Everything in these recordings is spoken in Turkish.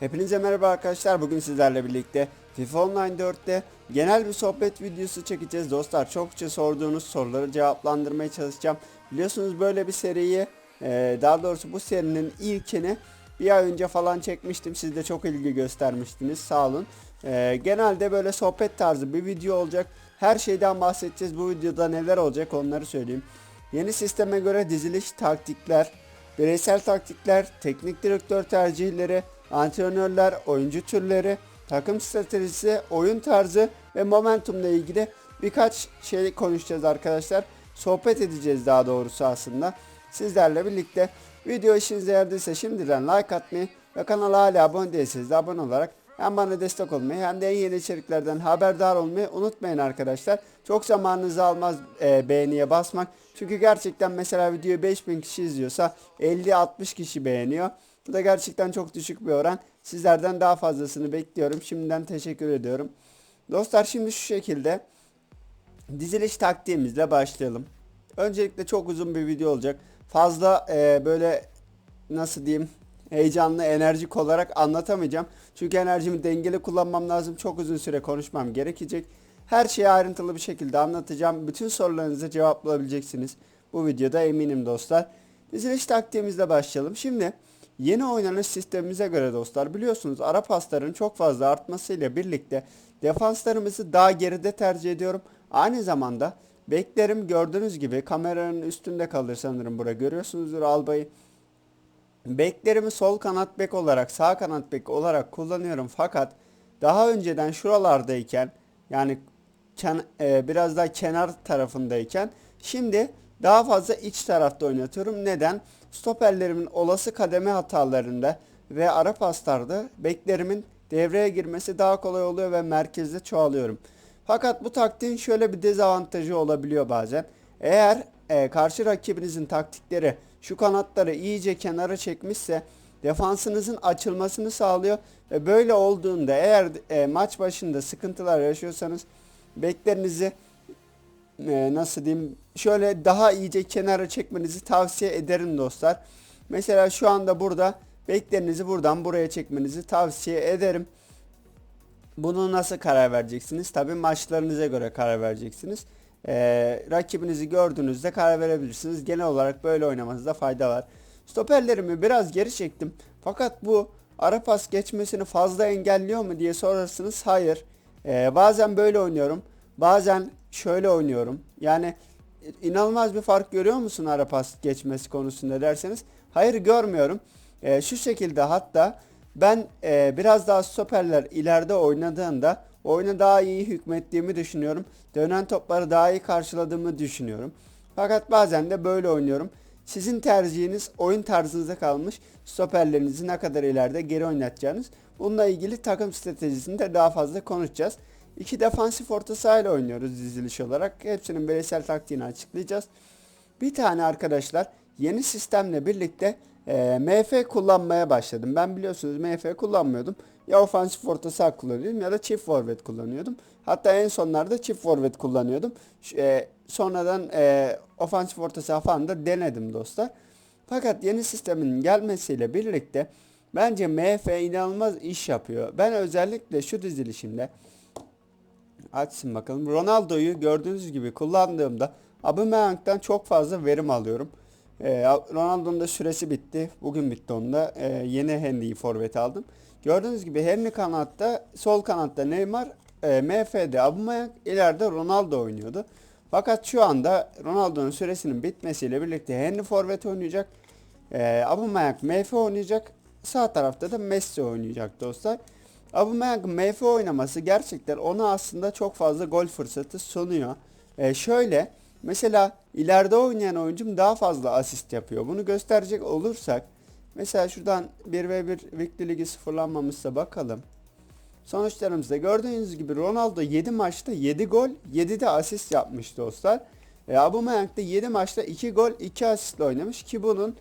Hepinize merhaba arkadaşlar. Bugün sizlerle birlikte FIFA Online 4'te genel bir sohbet videosu çekeceğiz. Dostlar çokça sorduğunuz soruları cevaplandırmaya çalışacağım. Biliyorsunuz böyle bir seriyi e, daha doğrusu bu serinin ilkini bir ay önce falan çekmiştim. Siz de çok ilgi göstermiştiniz. Sağ olun. E, genelde böyle sohbet tarzı bir video olacak. Her şeyden bahsedeceğiz. Bu videoda neler olacak onları söyleyeyim. Yeni sisteme göre diziliş taktikler, bireysel taktikler, teknik direktör tercihleri, antrenörler, oyuncu türleri, takım stratejisi, oyun tarzı ve momentumla ilgili birkaç şey konuşacağız arkadaşlar. Sohbet edeceğiz daha doğrusu aslında. Sizlerle birlikte video işinize yaradıysa şimdiden like atmayı ve kanala hala abone değilseniz de abone olarak hem bana destek olmayı hem de en yeni içeriklerden haberdar olmayı unutmayın arkadaşlar. Çok zamanınızı almaz e, beğeniye basmak. Çünkü gerçekten mesela videoyu 5000 kişi izliyorsa 50-60 kişi beğeniyor. Bu da gerçekten çok düşük bir oran. Sizlerden daha fazlasını bekliyorum. Şimdiden teşekkür ediyorum. Dostlar şimdi şu şekilde diziliş taktiğimizle başlayalım. Öncelikle çok uzun bir video olacak. Fazla e, böyle nasıl diyeyim heyecanlı, enerjik olarak anlatamayacağım. Çünkü enerjimi dengeli kullanmam lazım. Çok uzun süre konuşmam gerekecek. Her şeyi ayrıntılı bir şekilde anlatacağım. Bütün sorularınızı cevaplayabileceksiniz. Bu videoda eminim dostlar. Diziliş taktiğimizle başlayalım. Şimdi yeni oynanış sistemimize göre dostlar biliyorsunuz ara pasların çok fazla artmasıyla birlikte defanslarımızı daha geride tercih ediyorum. Aynı zamanda beklerim gördüğünüz gibi kameranın üstünde kalır sanırım burada görüyorsunuzdur albayı. Beklerimi sol kanat bek olarak sağ kanat bek olarak kullanıyorum fakat daha önceden şuralardayken yani ken- e, biraz daha kenar tarafındayken şimdi daha fazla iç tarafta oynatıyorum. Neden? Stoperlerimin olası kademe hatalarında ve ara paslarda beklerimin devreye girmesi daha kolay oluyor ve merkezde çoğalıyorum. Fakat bu taktiğin şöyle bir dezavantajı olabiliyor bazen. Eğer e, karşı rakibinizin taktikleri şu kanatları iyice kenara çekmişse defansınızın açılmasını sağlıyor ve böyle olduğunda eğer e, maç başında sıkıntılar yaşıyorsanız beklerinizi e, nasıl diyeyim şöyle daha iyice kenara çekmenizi tavsiye ederim dostlar. Mesela şu anda burada beklerinizi buradan buraya çekmenizi tavsiye ederim. Bunu nasıl karar vereceksiniz? Tabii maçlarınıza göre karar vereceksiniz. Ee, rakibinizi gördüğünüzde karar verebilirsiniz. Genel olarak böyle oynamanızda fayda var. Stoperlerimi biraz geri çektim. Fakat bu ara pas geçmesini fazla engelliyor mu diye sorarsınız. Hayır. Ee, bazen böyle oynuyorum. Bazen şöyle oynuyorum. Yani inanılmaz bir fark görüyor musun ara pas geçmesi konusunda derseniz. Hayır görmüyorum. Ee, şu şekilde hatta ben e, biraz daha stoperler ileride oynadığında oyuna daha iyi hükmettiğimi düşünüyorum. Dönen topları daha iyi karşıladığımı düşünüyorum. Fakat bazen de böyle oynuyorum. Sizin tercihiniz oyun tarzınıza kalmış. Stoperlerinizi ne kadar ileride geri oynatacağınız. Bununla ilgili takım stratejisinde daha fazla konuşacağız. İki defansif orta sahayla oynuyoruz diziliş olarak. Hepsinin bireysel taktiğini açıklayacağız. Bir tane arkadaşlar yeni sistemle birlikte e, MF kullanmaya başladım. Ben biliyorsunuz MF kullanmıyordum. Ya ofansif orta saha kullanıyordum ya da çift forvet kullanıyordum. Hatta en sonlarda çift forvet kullanıyordum. E, sonradan e, ofansif orta saha falan da denedim dostlar. Fakat yeni sistemin gelmesiyle birlikte bence MF inanılmaz iş yapıyor. Ben özellikle şu dizilişimde Açsın bakalım. Ronaldo'yu gördüğünüz gibi kullandığımda Aubameyang'dan çok fazla verim alıyorum. Ee, Ronaldo'nun da süresi bitti. Bugün bitti onda. Ee, yeni Henry'yi forvet aldım. Gördüğünüz gibi Henry kanatta, sol kanatta Neymar, e, MF'de Aubameyang, ileride Ronaldo oynuyordu. Fakat şu anda Ronaldo'nun süresinin bitmesiyle birlikte Henry forvet oynayacak. E, Aubameyang MF oynayacak. Sağ tarafta da Messi oynayacak dostlar. Aubameyang MF oynaması gerçekten ona aslında çok fazla gol fırsatı sunuyor. Ee, şöyle mesela ileride oynayan oyuncum daha fazla asist yapıyor. Bunu gösterecek olursak mesela şuradan 1v1 Victor Ligi sıfırlanmamışsa bakalım. Sonuçlarımızda gördüğünüz gibi Ronaldo 7 maçta 7 gol 7 de asist yapmış dostlar. E, Aubameyang da 7 maçta 2 gol 2 asistle oynamış ki bunun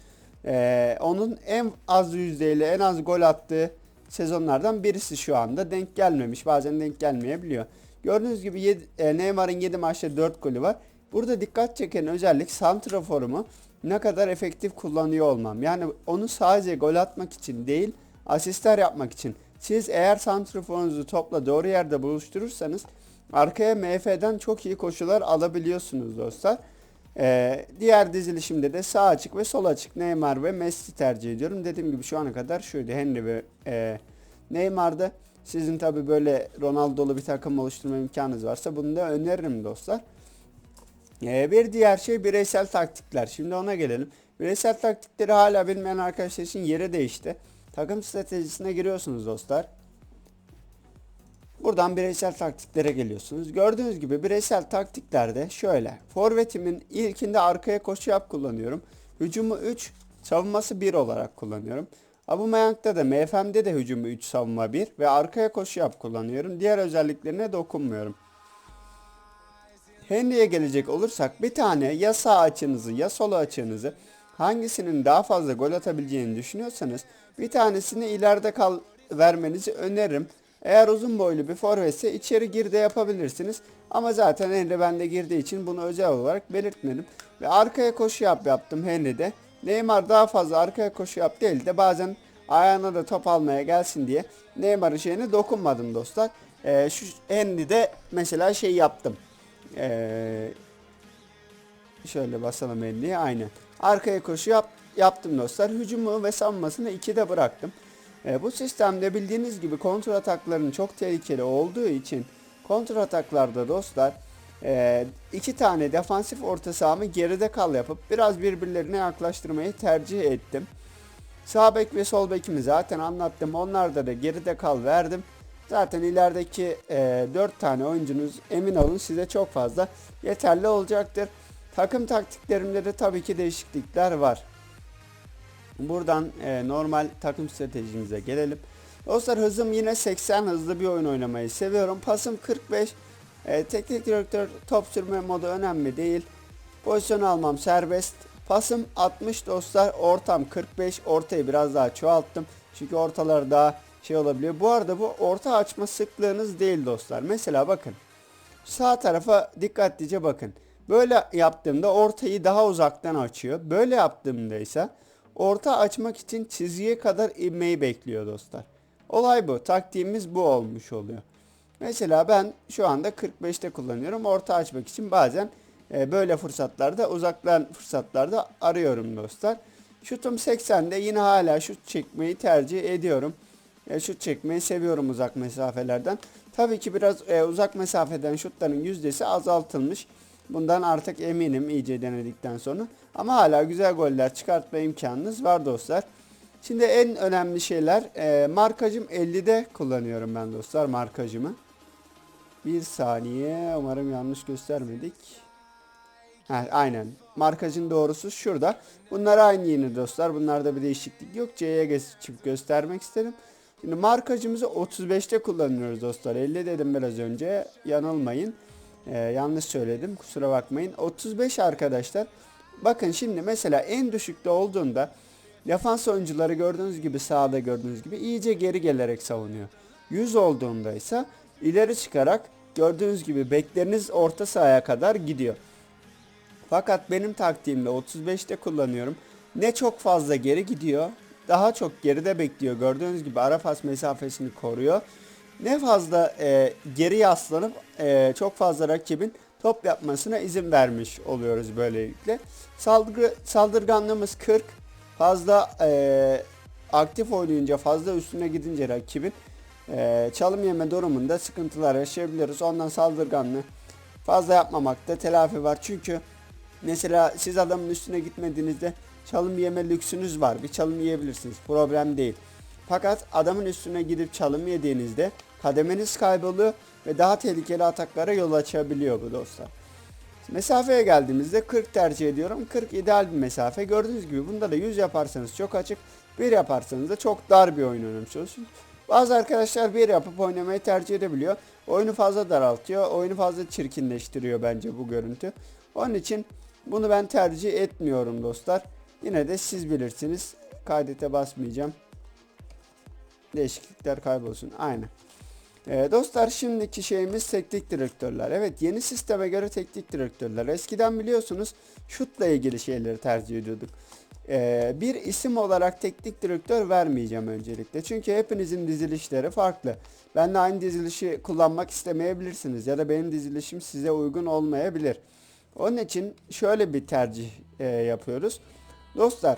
e, onun en az yüzdeyle en az gol attığı sezonlardan birisi şu anda denk gelmemiş. Bazen denk gelmeyebiliyor. Gördüğünüz gibi yedi- e, Neymar'ın 7 maçta 4 golü var. Burada dikkat çeken özellik santraforumu ne kadar efektif kullanıyor olmam. Yani onu sadece gol atmak için değil asistler yapmak için. Siz eğer santriforunuzu topla doğru yerde buluşturursanız arkaya MF'den çok iyi koşular alabiliyorsunuz dostlar. Ee, diğer dizilişimde de sağ açık ve sol açık Neymar ve Messi tercih ediyorum. Dediğim gibi şu ana kadar şuydu Henry ve e, Neymar'da. Sizin tabi böyle Ronaldo'lu bir takım oluşturma imkanınız varsa bunu da öneririm dostlar. Ee, bir diğer şey bireysel taktikler. Şimdi ona gelelim. Bireysel taktikleri hala bilmeyen arkadaşlar için yeri değişti. Takım stratejisine giriyorsunuz dostlar. Buradan bireysel taktiklere geliyorsunuz. Gördüğünüz gibi bireysel taktiklerde şöyle. Forvetimin ilkinde arkaya koşu yap kullanıyorum. Hücumu 3, savunması 1 olarak kullanıyorum. Aubameyang'da da MFM'de de hücumu 3, savunma 1 ve arkaya koşu yap kullanıyorum. Diğer özelliklerine dokunmuyorum. Henry'e gelecek olursak bir tane ya sağ açınızı ya sol açınızı hangisinin daha fazla gol atabileceğini düşünüyorsanız bir tanesini ileride kal vermenizi öneririm. Eğer uzun boylu bir forvetse içeri gir de yapabilirsiniz. Ama zaten Henry bende girdiği için bunu özel olarak belirtmedim. Ve arkaya koşu yap yaptım Henry'de. Neymar daha fazla arkaya koşu yap değil de bazen ayağına da top almaya gelsin diye Neymar'ın şeyine dokunmadım dostlar. Ee, şu Henry'de mesela şey yaptım. Ee, şöyle basalım Henry'ye aynen. Arkaya koşu yap, yaptım dostlar. Hücumu ve savunmasını 2'de bıraktım. E, bu sistemde bildiğiniz gibi kontrol atakların çok tehlikeli olduğu için kontrol ataklarda dostlar e, iki tane defansif orta sahamı geride kal yapıp biraz birbirlerine yaklaştırmayı tercih ettim. Sağ bek ve sol bekimi zaten anlattım. Onlarda da geride kal verdim. Zaten ilerideki e, 4 tane oyuncunuz emin olun size çok fazla yeterli olacaktır. Takım taktiklerimde de tabii ki değişiklikler var. Buradan e, normal takım stratejimize gelelim. Dostlar hızım yine 80 hızlı bir oyun oynamayı seviyorum. Pasım 45. E, teknik direktör top sürme modu önemli değil. Pozisyon almam serbest. Pasım 60 dostlar. Ortam 45. Ortayı biraz daha çoğalttım. Çünkü ortalar daha şey olabiliyor. Bu arada bu orta açma sıklığınız değil dostlar. Mesela bakın. Sağ tarafa dikkatlice bakın. Böyle yaptığımda ortayı daha uzaktan açıyor. Böyle yaptığımda ise orta açmak için çizgiye kadar inmeyi bekliyor dostlar. Olay bu. Taktiğimiz bu olmuş oluyor. Mesela ben şu anda 45'te kullanıyorum. Orta açmak için bazen e, böyle fırsatlarda uzaktan fırsatlarda arıyorum dostlar. Şutum 80'de yine hala şut çekmeyi tercih ediyorum. E, şut çekmeyi seviyorum uzak mesafelerden. Tabii ki biraz e, uzak mesafeden şutların yüzdesi azaltılmış. Bundan artık eminim iyice denedikten sonra. Ama hala güzel goller çıkartma imkanınız var dostlar. Şimdi en önemli şeyler e, markacım 50'de kullanıyorum ben dostlar markacımı. Bir saniye umarım yanlış göstermedik. Ha, aynen markacın doğrusu şurada. Bunlar aynı yine dostlar. Bunlarda bir değişiklik yok. C'ye geçip göstermek istedim. Şimdi markacımızı 35'te kullanıyoruz dostlar. 50 dedim biraz önce. Yanılmayın. Ee, yanlış söyledim. Kusura bakmayın. 35 arkadaşlar. Bakın şimdi mesela en düşükte olduğunda defans oyuncuları gördüğünüz gibi sağda gördüğünüz gibi iyice geri gelerek savunuyor. 100 olduğunda ise ileri çıkarak gördüğünüz gibi bekleriniz orta sahaya kadar gidiyor. Fakat benim taktiğimde 35'te kullanıyorum. Ne çok fazla geri gidiyor. Daha çok geride bekliyor. Gördüğünüz gibi ara pas mesafesini koruyor. Ne fazla e, geri yaslanıp e, çok fazla rakibin top yapmasına izin vermiş oluyoruz böylelikle. Saldırı, saldırganlığımız 40. Fazla e, aktif oynayınca fazla üstüne gidince rakibin e, çalım yeme durumunda sıkıntılar yaşayabiliriz. Ondan saldırganlığı fazla yapmamakta telafi var. Çünkü mesela siz adamın üstüne gitmediğinizde çalım yeme lüksünüz var. Bir çalım yiyebilirsiniz. Problem değil. Fakat adamın üstüne gidip çalım yediğinizde kademeniz kayboluyor ve daha tehlikeli ataklara yol açabiliyor bu dostlar. Mesafeye geldiğimizde 40 tercih ediyorum. 40 ideal bir mesafe. Gördüğünüz gibi bunda da 100 yaparsanız çok açık. 1 yaparsanız da çok dar bir oyun oynamışsınız. Bazı arkadaşlar 1 yapıp oynamayı tercih edebiliyor. Oyunu fazla daraltıyor. Oyunu fazla çirkinleştiriyor bence bu görüntü. Onun için bunu ben tercih etmiyorum dostlar. Yine de siz bilirsiniz. Kaydete basmayacağım. Değişiklikler kaybolsun. Aynen. Ee, dostlar şimdiki şeyimiz teknik direktörler. Evet yeni sisteme göre teknik direktörler. Eskiden biliyorsunuz şutla ilgili şeyleri tercih ediyorduk. Ee, bir isim olarak teknik direktör vermeyeceğim öncelikle. Çünkü hepinizin dizilişleri farklı. Ben de aynı dizilişi kullanmak istemeyebilirsiniz ya da benim dizilişim size uygun olmayabilir. Onun için şöyle bir tercih e, yapıyoruz. Dostlar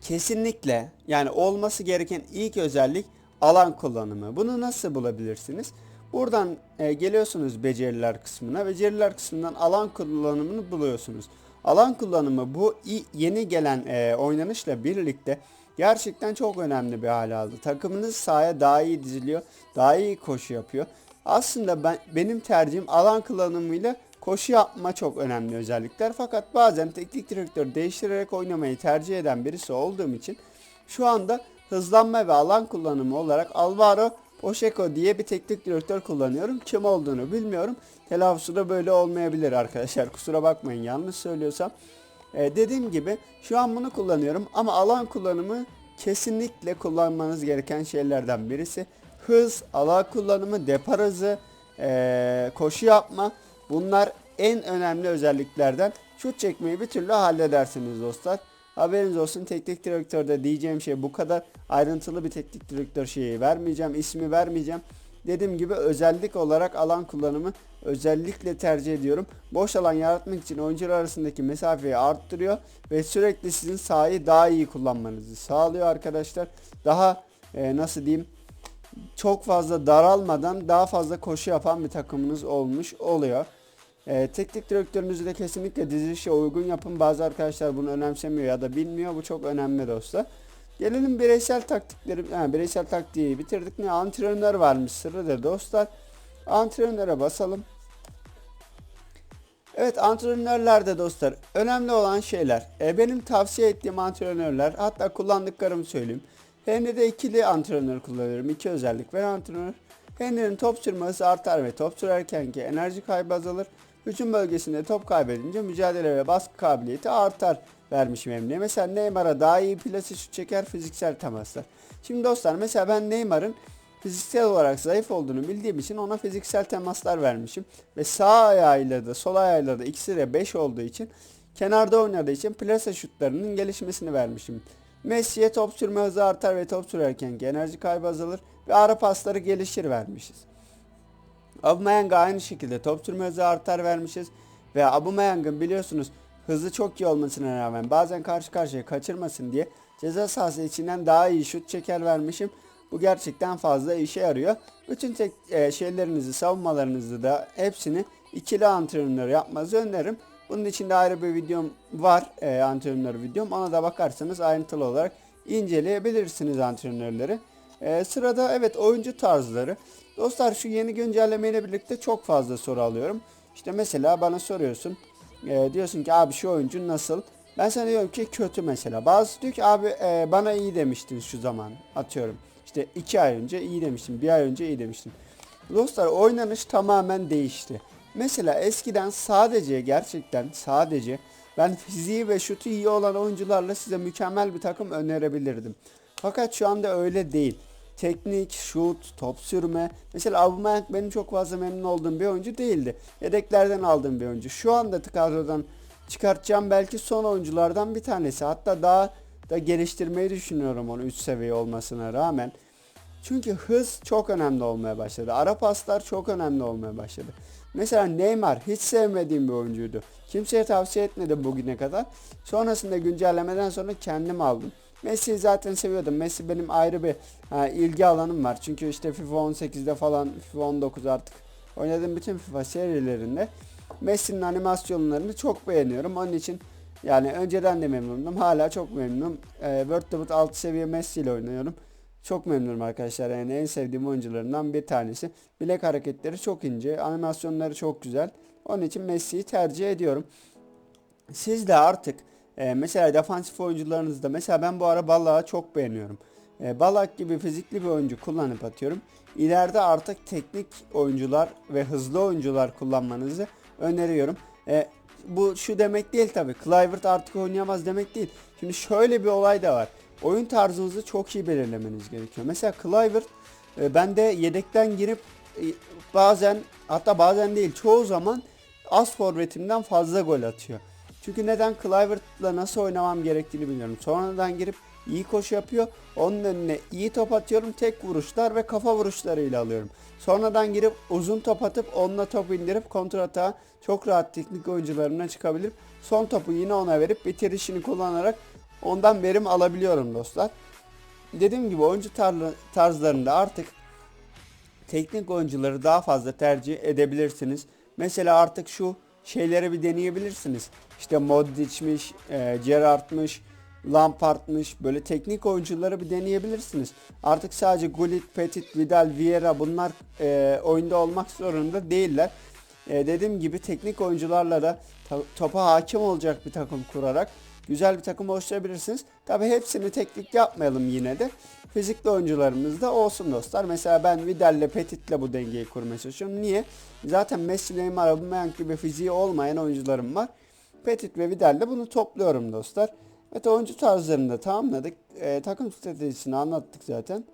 kesinlikle yani olması gereken ilk özellik alan kullanımı. Bunu nasıl bulabilirsiniz? Buradan e, geliyorsunuz beceriler kısmına. Beceriler kısmından alan kullanımını buluyorsunuz. Alan kullanımı bu yeni gelen e, oynanışla birlikte gerçekten çok önemli bir hale aldı. Takımınız sahaya daha iyi diziliyor, daha iyi koşu yapıyor. Aslında ben benim tercihim alan kullanımıyla koşu yapma çok önemli özellikler. Fakat bazen teknik direktör değiştirerek oynamayı tercih eden birisi olduğum için şu anda hızlanma ve alan kullanımı olarak Alvaro Poşeko diye bir teknik direktör kullanıyorum. Kim olduğunu bilmiyorum. Telaffuzu da böyle olmayabilir arkadaşlar. Kusura bakmayın yanlış söylüyorsam. Ee, dediğim gibi şu an bunu kullanıyorum ama alan kullanımı kesinlikle kullanmanız gereken şeylerden birisi. Hız, alan kullanımı, depar hızı, ee, koşu yapma bunlar en önemli özelliklerden. Şut çekmeyi bir türlü halledersiniz dostlar. Haberiniz olsun teknik direktörde diyeceğim şey bu kadar. Ayrıntılı bir teknik direktör şeyi vermeyeceğim, ismi vermeyeceğim. Dediğim gibi özellik olarak alan kullanımı özellikle tercih ediyorum. Boş alan yaratmak için oyuncular arasındaki mesafeyi arttırıyor ve sürekli sizin sahayı daha iyi kullanmanızı sağlıyor arkadaşlar. Daha e, nasıl diyeyim çok fazla daralmadan daha fazla koşu yapan bir takımınız olmuş oluyor. Ee, teknik direktörünüzü de kesinlikle dizilişe uygun yapın. Bazı arkadaşlar bunu önemsemiyor ya da bilmiyor. Bu çok önemli dostlar. Gelelim bireysel taktikleri, yani bireysel taktiği bitirdik. Ne antrenör varmış sırada dostlar. Antrenöre basalım. Evet antrenörlerde dostlar önemli olan şeyler. E, benim tavsiye ettiğim antrenörler hatta kullandıklarımı söyleyeyim. Henry'de ikili antrenör kullanıyorum. İki özellik ver antrenör. Henry'nin top sürme hızı artar ve top sürerken ki enerji kaybı azalır. Hücum bölgesinde top kaybedince mücadele ve baskı kabiliyeti artar vermişim Emre'ye. Mesela Neymar'a daha iyi plase şut çeker fiziksel temaslar. Şimdi dostlar mesela ben Neymar'ın fiziksel olarak zayıf olduğunu bildiğim için ona fiziksel temaslar vermişim. Ve sağ ayağıyla da sol ayağıyla da ikisi de 5 olduğu için kenarda oynadığı için plase şutlarının gelişmesini vermişim. Messi'ye top sürme hızı artar ve top sürerken enerji kaybı azalır ve ara pasları gelişir vermişiz. Aubameyang'a aynı şekilde top sürme hızı artar vermişiz. Ve Aubameyang'ın biliyorsunuz hızı çok iyi olmasına rağmen bazen karşı karşıya kaçırmasın diye ceza sahası içinden daha iyi şut çeker vermişim. Bu gerçekten fazla işe yarıyor. Bütün tek, e, şeylerinizi, savunmalarınızı da hepsini ikili antrenör yapmanızı öneririm. Bunun için de ayrı bir videom var, e, antrenör videom. Ona da bakarsanız ayrıntılı olarak inceleyebilirsiniz antrenörleri. E, sırada evet oyuncu tarzları. Dostlar şu yeni güncellemeyle birlikte çok fazla soru alıyorum. İşte mesela bana soruyorsun. E, diyorsun ki abi şu oyuncu nasıl? Ben sana diyorum ki kötü mesela. Bazı diyor ki abi e, bana iyi demiştin şu zaman. Atıyorum. İşte iki ay önce iyi demiştin. Bir ay önce iyi demiştin. Dostlar oynanış tamamen değişti. Mesela eskiden sadece gerçekten sadece ben fiziği ve şutu iyi olan oyuncularla size mükemmel bir takım önerebilirdim. Fakat şu anda öyle değil. Teknik, şut, top sürme. Mesela Aubameyang benim çok fazla memnun olduğum bir oyuncu değildi. Yedeklerden aldığım bir oyuncu. Şu anda kadrodan çıkartacağım belki son oyunculardan bir tanesi. Hatta daha da geliştirmeyi düşünüyorum onu 3 seviye olmasına rağmen. Çünkü hız çok önemli olmaya başladı. Ara paslar çok önemli olmaya başladı. Mesela Neymar hiç sevmediğim bir oyuncuydu. Kimseye tavsiye etmedim bugüne kadar. Sonrasında güncellemeden sonra kendim aldım. Messi'yi zaten seviyordum. Messi benim ayrı bir ha, ilgi alanım var. Çünkü işte FIFA 18'de falan FIFA 19 artık oynadığım bütün FIFA serilerinde Messi'nin animasyonlarını çok beğeniyorum. Onun için yani önceden de memnundum. Hala çok memnunum. Ee, World Cup 6 seviye Messi ile oynuyorum. Çok memnunum arkadaşlar. Yani en sevdiğim oyuncularından bir tanesi. Bilek hareketleri çok ince. Animasyonları çok güzel. Onun için Messi'yi tercih ediyorum. Siz de artık e, mesela defansif oyuncularınızda mesela ben bu ara Ballak'ı çok beğeniyorum. E, Ballak gibi fizikli bir oyuncu kullanıp atıyorum. İleride artık teknik oyuncular ve hızlı oyuncular kullanmanızı öneriyorum. E, bu şu demek değil tabi. Clivert artık oynayamaz demek değil. Şimdi şöyle bir olay da var. Oyun tarzınızı çok iyi belirlemeniz gerekiyor. Mesela Clivert e, ben de yedekten girip e, bazen hatta bazen değil çoğu zaman az forvetimden fazla gol atıyor. Çünkü neden Clivert'la nasıl oynamam gerektiğini bilmiyorum. Sonradan girip iyi koşu yapıyor. Onun önüne iyi top atıyorum. Tek vuruşlar ve kafa vuruşlarıyla alıyorum. Sonradan girip uzun top atıp onunla top indirip kontrata çok rahat teknik oyuncularına çıkabilir. Son topu yine ona verip bitirişini kullanarak ondan verim alabiliyorum dostlar. Dediğim gibi oyuncu tarzlarında artık teknik oyuncuları daha fazla tercih edebilirsiniz. Mesela artık şu şeyleri bir deneyebilirsiniz. İşte Modric'miş, e, Gerrard'mış, Lampard'mış böyle teknik oyuncuları bir deneyebilirsiniz. Artık sadece Gullit, Petit, Vidal, Vieira bunlar e, oyunda olmak zorunda değiller. E, dediğim gibi teknik oyuncularla da topa hakim olacak bir takım kurarak güzel bir takım oluşturabilirsiniz. Tabi hepsini teknik yapmayalım yine de. Fizikli oyuncularımız da olsun dostlar. Mesela ben Vidal'le Petit'le bu dengeyi kurmaya çalışıyorum. Niye? Zaten Messi, Neymar, Aubameyang gibi fiziği olmayan oyuncularım var. Petit ve Vidal'le bunu topluyorum dostlar. Evet oyuncu tarzlarını da tamamladık. Ee, takım stratejisini anlattık zaten.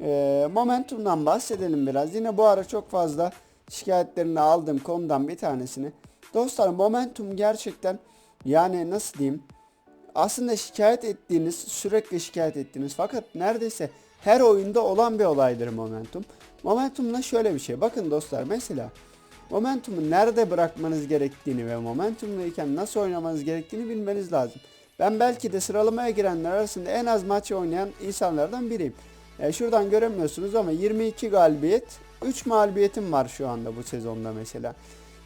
Ee, momentumdan bahsedelim biraz. Yine bu ara çok fazla şikayetlerini aldığım konudan bir tanesini. Dostlar momentum gerçekten yani nasıl diyeyim aslında şikayet ettiğiniz, sürekli şikayet ettiğiniz fakat neredeyse her oyunda olan bir olaydır momentum. Momentumla şöyle bir şey. Bakın dostlar mesela momentumu nerede bırakmanız gerektiğini ve momentumluyken nasıl oynamanız gerektiğini bilmeniz lazım. Ben belki de sıralamaya girenler arasında en az maç oynayan insanlardan biriyim. E, şuradan göremiyorsunuz ama 22 galibiyet, 3 mağlubiyetim var şu anda bu sezonda mesela.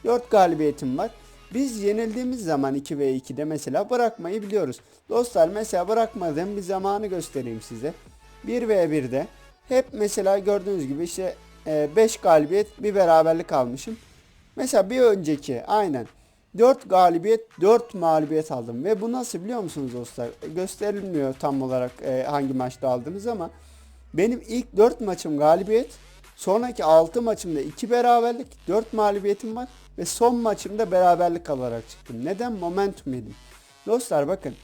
4 galibiyetim var. Biz yenildiğimiz zaman 2 ve 2'de mesela bırakmayı biliyoruz. Dostlar mesela bırakmadığım bir zamanı göstereyim size. 1 ve 1'de hep mesela gördüğünüz gibi işte 5 galibiyet bir beraberlik almışım. Mesela bir önceki aynen 4 galibiyet 4 mağlubiyet aldım ve bu nasıl biliyor musunuz dostlar? Gösterilmiyor tam olarak e, hangi maçta aldınız ama benim ilk 4 maçım galibiyet sonraki 6 maçımda 2 beraberlik 4 mağlubiyetim var ve son maçımda beraberlik alarak çıktım. Neden? Momentum yedim. Dostlar bakın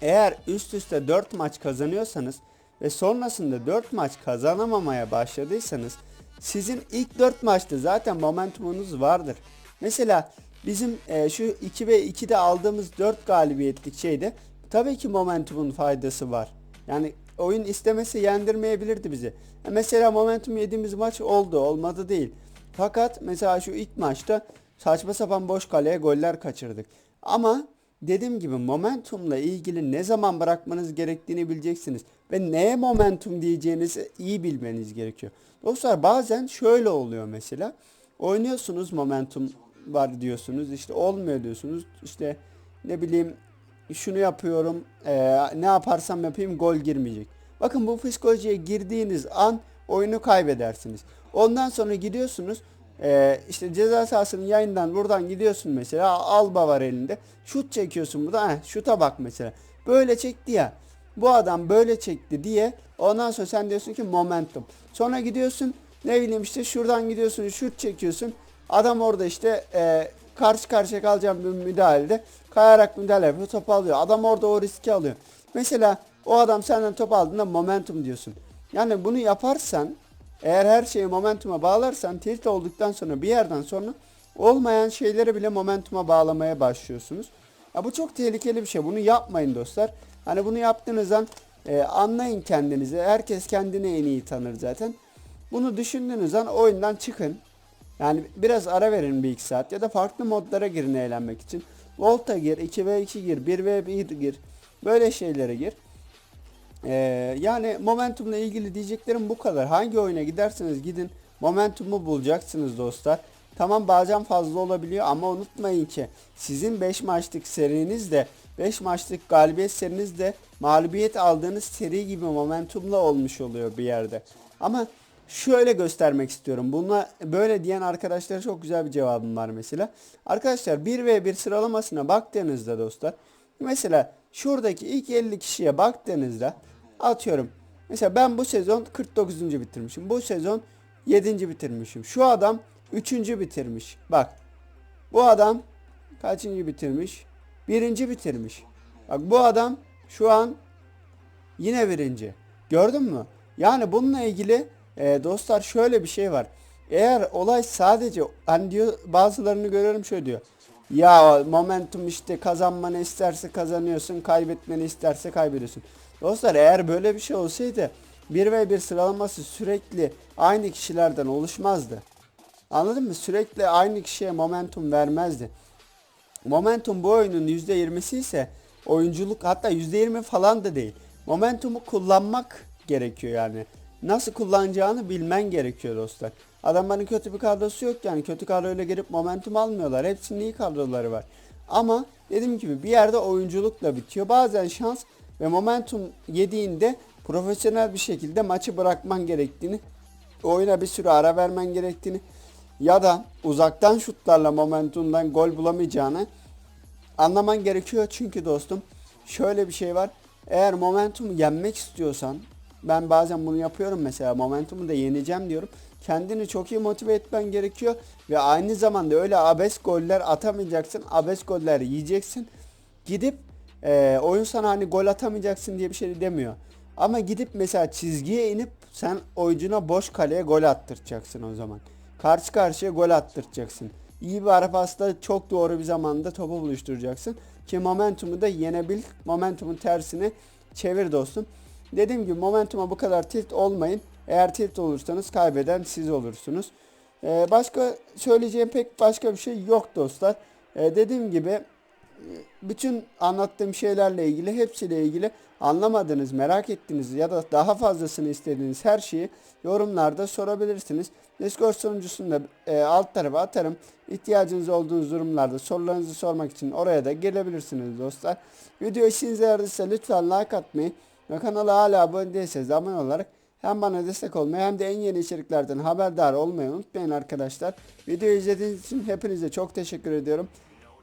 eğer üst üste 4 maç kazanıyorsanız ve sonrasında 4 maç kazanamamaya başladıysanız sizin ilk 4 maçta zaten momentumunuz vardır. Mesela bizim e, şu 2 ve 2'de aldığımız 4 galibiyetlik şeyde tabii ki momentumun faydası var. Yani oyun istemesi yendirmeyebilirdi bizi. E, mesela momentum yediğimiz maç oldu, olmadı değil. Fakat mesela şu ilk maçta saçma sapan boş kaleye goller kaçırdık. Ama dediğim gibi momentumla ilgili ne zaman bırakmanız gerektiğini bileceksiniz. Ve neye momentum diyeceğinizi iyi bilmeniz gerekiyor. Dostlar bazen şöyle oluyor mesela. Oynuyorsunuz momentum var diyorsunuz. işte olmuyor diyorsunuz. İşte ne bileyim şunu yapıyorum. eee, ne yaparsam yapayım gol girmeyecek. Bakın bu psikolojiye girdiğiniz an oyunu kaybedersiniz. Ondan sonra gidiyorsunuz eee, işte ceza sahasının yayından buradan gidiyorsun mesela Alba var elinde. Şut çekiyorsun burada. Heh, şuta bak mesela. Böyle çekti ya. Bu adam böyle çekti diye ondan sonra sen diyorsun ki momentum. Sonra gidiyorsun ne bileyim işte şuradan gidiyorsun şut çekiyorsun. Adam orada işte eee, karşı karşıya kalacağım bir müdahalede kayarak müdahale yapıyor top alıyor. Adam orada o riski alıyor. Mesela o adam senden top aldığında momentum diyorsun. Yani bunu yaparsan eğer her şeyi momentuma bağlarsan tilt olduktan sonra bir yerden sonra olmayan şeyleri bile momentuma bağlamaya başlıyorsunuz. Ya bu çok tehlikeli bir şey. Bunu yapmayın dostlar. Hani bunu yaptığınız an e, anlayın kendinizi. Herkes kendini en iyi tanır zaten. Bunu düşündüğünüz an oyundan çıkın. Yani biraz ara verin bir iki saat ya da farklı modlara girin eğlenmek için. Volta gir, 2v2 gir, 1v1 gir. Böyle şeylere gir. Ee, yani momentumla ilgili diyeceklerim bu kadar. Hangi oyuna giderseniz gidin momentumu bulacaksınız dostlar. Tamam bazen fazla olabiliyor ama unutmayın ki sizin 5 maçlık seriniz de 5 maçlık galibiyet seriniz de mağlubiyet aldığınız seri gibi momentumla olmuş oluyor bir yerde. Ama şöyle göstermek istiyorum. Buna böyle diyen arkadaşlara çok güzel bir cevabım var mesela. Arkadaşlar 1 ve 1 sıralamasına baktığınızda dostlar mesela şuradaki ilk 50 kişiye baktığınızda atıyorum. Mesela ben bu sezon 49. bitirmişim. Bu sezon 7. bitirmişim. Şu adam 3. bitirmiş. Bak. Bu adam kaçıncı bitirmiş? Birinci bitirmiş. Bak bu adam şu an yine birinci. Gördün mü? Yani bununla ilgili e, dostlar şöyle bir şey var. Eğer olay sadece hani diyor bazılarını görüyorum şöyle diyor. Ya momentum işte kazanmanı isterse kazanıyorsun, kaybetmeni isterse kaybediyorsun. Dostlar eğer böyle bir şey olsaydı 1 ve 1 sıralaması sürekli aynı kişilerden oluşmazdı. Anladın mı? Sürekli aynı kişiye momentum vermezdi. Momentum bu oyunun %20'si ise oyunculuk hatta %20 falan da değil. Momentumu kullanmak gerekiyor yani. Nasıl kullanacağını bilmen gerekiyor dostlar. Adamların kötü bir kadrosu yok yani. Kötü kadroyla gelip momentum almıyorlar. Hepsinin iyi kadroları var. Ama dediğim gibi bir yerde oyunculukla bitiyor. Bazen şans ve momentum yediğinde profesyonel bir şekilde maçı bırakman gerektiğini, oyuna bir süre ara vermen gerektiğini ya da uzaktan şutlarla momentumdan gol bulamayacağını anlaman gerekiyor. Çünkü dostum şöyle bir şey var. Eğer momentumu yenmek istiyorsan ben bazen bunu yapıyorum mesela momentumu da yeneceğim diyorum. Kendini çok iyi motive etmen gerekiyor ve aynı zamanda öyle abes goller atamayacaksın. Abes goller yiyeceksin. Gidip e, oyun sana hani gol atamayacaksın diye bir şey demiyor. Ama gidip mesela çizgiye inip sen oyuncuna boş kaleye gol attıracaksın o zaman. Karşı karşıya gol attıracaksın. İyi bir ara pasta çok doğru bir zamanda topu buluşturacaksın. Ki momentumu da yenebil. Momentumun tersini çevir dostum. Dediğim gibi momentuma bu kadar tilt olmayın. Eğer tilt olursanız kaybeden siz olursunuz. Ee, başka söyleyeceğim pek başka bir şey yok dostlar. Ee, dediğim gibi bütün anlattığım şeylerle ilgili hepsiyle ilgili anlamadığınız, merak ettiğiniz ya da daha fazlasını istediğiniz her şeyi yorumlarda sorabilirsiniz. Discord sunucusunda e, alt tarafa atarım. İhtiyacınız olduğunuz durumlarda sorularınızı sormak için oraya da gelebilirsiniz dostlar. Video işinize yaradıysa lütfen like atmayı ve kanala hala abone değilseniz abone olarak hem bana destek olmayı hem de en yeni içeriklerden haberdar olmayı unutmayın arkadaşlar. Videoyu izlediğiniz için hepinize çok teşekkür ediyorum.